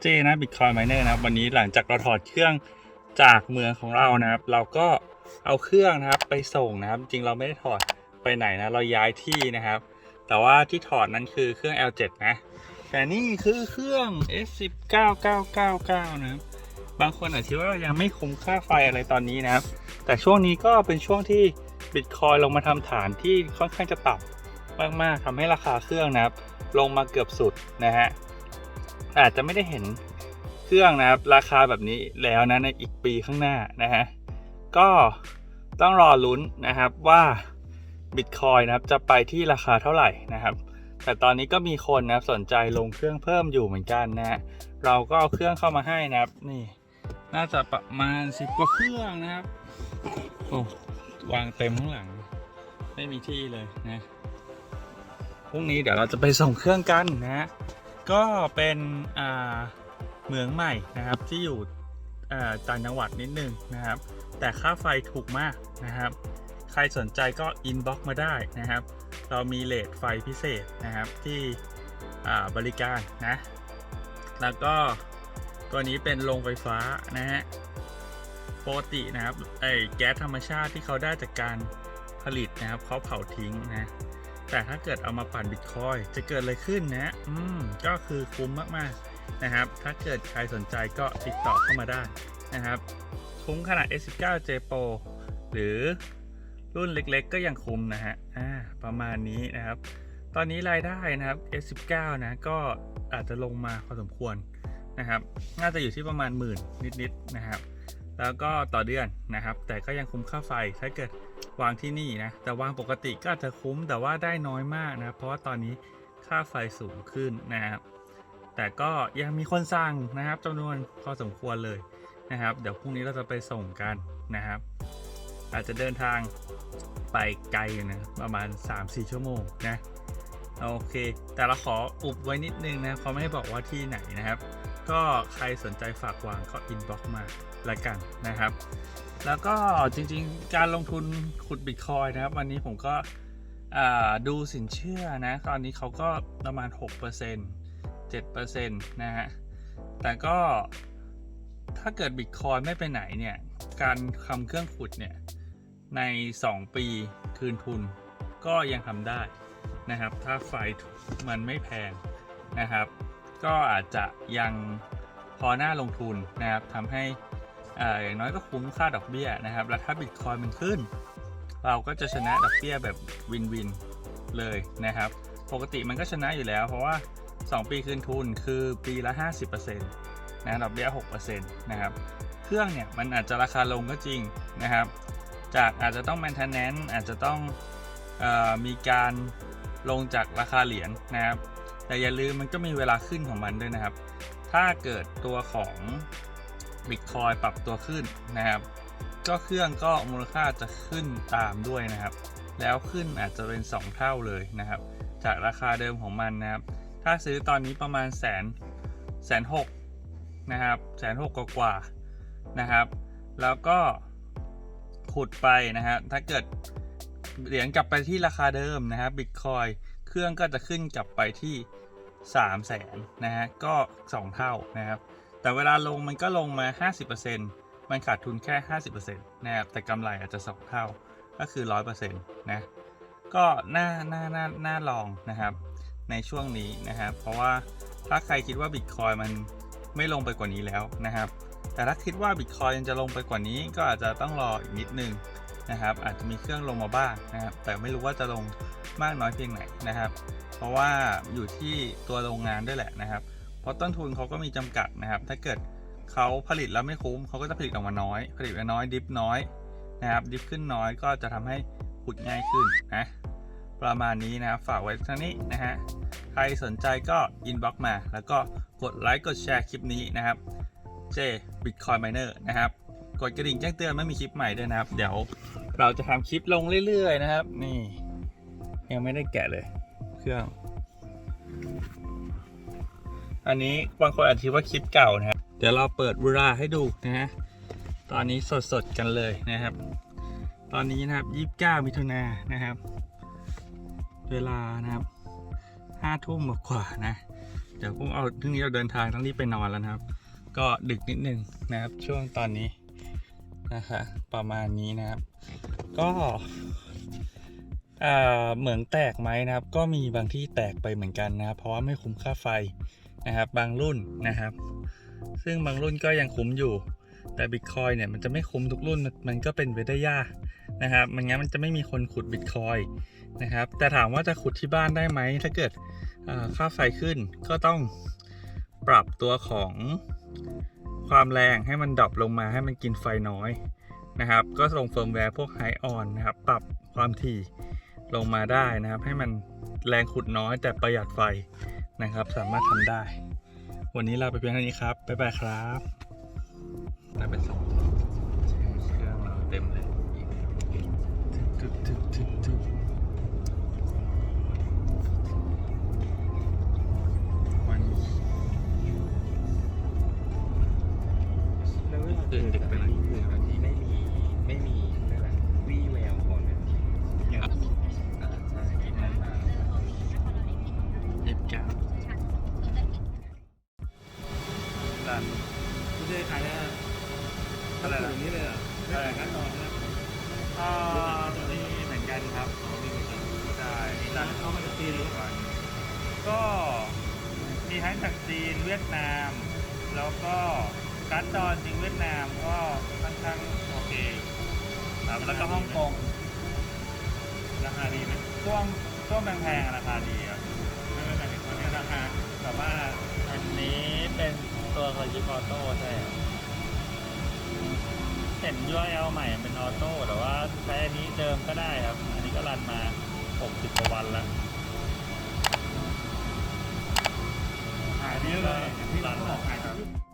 เจนะ Bitcoin Miner นะครับ วันนี้หลังจากเราถอดเครื่องจากเมืองของเรานะครับ เราก็เอาเครื่องนะครับไปส่งนะครับ จริงเราไม่ได้ถอดไปไหนนะ เราย้ายที่นะครับ แต่ว่าที่ถอดนั้นคือเครื่อง L7 นะ แต่นี่คือเครื่อง S19999 นะครับ บางคนอาจจะคิดว่ายังไม่คุ้มค่าไฟอะไรตอนนี้นะครับ แต่ช่วงนี้ก็เป็นช่วงที่ Bitcoin ลงมาทำฐานที่ค่อนข้างจะต่ำมากๆทำให้ราคาเครื่องนะครับ ลงมาเกือบสุดนะฮะ อาจจะไม่ได้เห็นเครื่องนะครับ ราคาแบบนี้แล้วนะในอีกปีข้างหน้านะฮะก็ต้องรอลุ้นนะครับว่า Bitcoin นะครับจะไปที่ราคาเท่าไหร่นะครับ แต่ตอนนี้ก็มีคนนะครับสนใจลงเครื่องเพิ่มอยู่เหมือนกันนะฮะเราก็เอาเครื่องเข้ามาให้นะครับ นี่ น่าจะประมาณ10กว่าเครื่องนะครับโอ้วางเต็มข้างหลัง ไม่มีที่เลยนะพรุ่งนี้เดี๋ยวเราจะไปส่งเครื่องกันนะฮะ ก็เป็นเหมืองใหม่นะครับที่อยู่อ่าต่างจังหวัดนิดนึงนะครับ แต่ค่าไฟถูกมากนะครับ ใครสนใจก็อินบ็อกมาได้นะครับ เรามีเลทไฟพิเศษนะครับที่บริการนะ แล้วก็ตัวนี้เป็นโรงไฟฟ้านะฮะปกตินะครับไอ้แก๊สธรรมชาติที่เขาได้จากการผลิตนะครับเขาเผาทิ้งนะ แต่ถ้าเกิดเอามาปั่นบิตคอยจะเกิดอะไรขึ้นนะอืมก็คือคุ้มมากๆนะครับ ถ้าเกิดใครสนใจก็ติดต่อเข้ามาได้นะครับ คุ้มขนาด S19 J Pro หรือรุ่นเล็กๆ ก็ยังคุ้มนะฮะอ่าประมาณนี้นะครับ ตอนนี้รายได้นะครับ S19 นะก็อาจจะลงมาพอสมควรนะครับ น่าจะอยู่ที่ประมาณหมื่นนิดๆนะครับ แล้วก็ต่อเดือนนะครับ แต่ก็ยังคุ้มค่าไฟถ้าเกิด วางที่นี่นะ แต่วางปกติก็อาจจะคุ้มแต่ว่าได้น้อยมากนะเพราะว่าตอนนี้ค่าไฟสูงขึ้นนะครับแต่ก็ยังมีคนสั่งนะครับจำนวนพอสมควรเลยนะครับ เดี๋ยวพรุ่งนี้เราจะไปส่งกันนะครับ อาจจะเดินทางไปไกลนะประมาณ 3-4 ชั่วโมงนะโอเค แต่เราขออุบไว้นิดนึงนะเขาไม่ให้บอกว่าที่ไหนนะครับ ก็ใครสนใจฝากวางก็อินบ็อกมาละกันนะครับ แล้วก็จริงๆ การลงทุนขุดบิตคอยนะครับ วันนี้ผมก็ดูสินเชื่อนะ ตอนนี้เขาก็ประมาณ 6% 7%นะฮะ แต่ก็ถ้าเกิดบิตคอยไม่ไปไหนเนี่ย การทำเครื่องขุดเนี่ย ใน 2 ปีคืนทุนก็ยังทำได้นะครับ ถ้าไฟมันไม่แพงนะครับ ก็อาจจะยังพอหน้าลงทุนนะครับทำให้ อย่างน้อยก็คุ้มค่าดอกเบี้ยนะครับ แล้วถ้าบิตคอยมันขึ้น เราก็จะชนะดอกเบี้ยแบบวินวินเลยนะครับ ปกติมันก็ชนะอยู่แล้ว เพราะว่า 2 ปีคืนทุนคือปีละ 50%นะดอกเบี้ย6%นะครับ เครื่องเนี่ยมันอาจจะราคาลงก็จริงนะครับ จากอาจจะต้อง maintenance อาจจะต้องออมีการลงจากราคาเหรียญนะครับ แต่อย่าลืมมันก็มีเวลาขึ้นของมันด้วยนะครับ ถ้าเกิดตัวของ Bitcoin ปรับตัวขึ้นนะครับ ก็เครื่องก็มูลค่าจะขึ้นตามด้วยนะครับ แล้วขึ้นอาจจะเป็น 2 เท่าเลยนะครับ จากราคาเดิมของมันนะครับ ถ้าซื้อตอนนี้ประมาณแสนแสนหกนะครับแสนหกกว่านะครับ แล้วก็ขุดไปนะครับถ้าเกิดเหรียญกลับไปที่ราคาเดิมนะครับบิตคอยเครื่องก็จะขึ้นกลับไปที่ 3 0 0แสนนะฮะก็ 2 เท่านะครับ แต่เวลาลงมันก็ลงมา 50%มันขาดทุนแค่ 50%นะครับแต่กำไรอาจจะ2เท่าก็คือ 100%นะก็น่าน่าน่าน่าลองนะครับ ในช่วงนี้นะครับ เพราะว่าถ้าใครคิดว่า Bitcoin มันไม่ลงไปกว่านี้แล้วนะครับ แต่ถ้าคิดว่า Bitcoin ยังจะลงไปกว่านี้ก็อาจจะต้องรออีกนิดนึงนะครับ อาจจะมีเครื่องลงมาบ้างนะครับ แต่ไม่รู้ว่าจะลงมากน้อยเพียงไหนนะครับ เพราะว่าอยู่ที่ตัวโรงงานด้วยแหละนะครับ ราะต้นทุนเขาก็มีจำกัดนะครับ ถ้าเกิดเขาผลิตแล้วไม่คุ้มเขาก็จะผลิตออกมาน้อย ผลิตมาน้อยดิฟน้อยนะครับ ดิฟขึ้นน้อยก็จะทำให้ขุดง่ายขึ้นนะประมาณนี้นะครับฝากไว้ท่านี้นะฮะใครสนใจก็อินบ็อกมา แล้วก็กดไลค์กดแชร์คลิปนี้นะครับเจ Bitcoin Miner นะครับกดกระดิ่งแจ้งเตือนเมื่อมีคลิปใหม่ด้วยนะครับ เดี๋ยวเราจะทำคลิปลงเรื่อยๆนะครับ นี่ ยังไม่ได้แกะเลย เครื่อง อันนี้บางคนอาจจะคิดว่าคลิปเก่านะครับ เดี๋ยวเราเปิดเวลาให้ดูนะฮะ ตอนนี้สดๆกันเลยนะครับ ตอนนี้นะครับ 29มิถุนายนนะครับ เวลานะครับ5ทุ่มกว่านะ เดี๋ยวพรุ่งเอาพรุ่งนี้เราเดินทางต้องรีบไปนอนแล้วนะครับ ก็ดึกนิดนึงนะครับ ช่วงตอนนี้นะคะประมาณนี้นะครับ ก็อ่อเหมืองแตกไหมนะครับ ก็มีบางที่แตกไปเหมือนกันนะครับ เพราะว่าไม่คุ้มค่าไฟ นะครับบางรุ่นนะครับ ซึ่งบางรุ่นก็ยังคุ้มอยู่ แต่บิตคอยเนี่ยมันจะไม่คุ้มทุกรุ่นมันก็เป็นไปได้ยากนะครับมันงั้นมันจะไม่มีคนขุดบิตคอยนะครับแต่ถามว่าจะขุดที่บ้านได้ไหมถ้าเกิดค่าไฟขึ้นก็ต้องปรับตัวของความแรงให้มันดรอปลงมาให้มันกินไฟน้อยนะครับ ก็ส่งเฟิร์มแวร์พวกไฮออนนะครับ ปรับความถี่ลงมาได้นะครับ ให้มันแรงขุดน้อยแต่ประหยัดไฟ นะครับ สามารถทำได้ วันนี้เราไปเพียงเท่านี้ครับ บ๊ายบายครับได้ไปส่งเครื่องเราเต็มเลยทึบทึบทึบทึบ จากจีนเวียดนาม แล้วก็การ์ดจอจริงเวียดนามก็ค่อนข้างโอเคครับแล้วก็ฮ่องกงราคาดีไหมช่วงช่วงแพงๆราคาดีครับไม่ไม่หมายถึงเนี่ยราคาแต่ว่าอันนี้เป็นตัวคาจิออโต้ใช่ครับเห็น URL ใหม่เป็นออโต้แต่ว่าใช้อันนี้เดิมก็ได้ครับ อันนี้ก็รันมา 60กว่าวันแล้ว เยอะเลยที่านบอกขา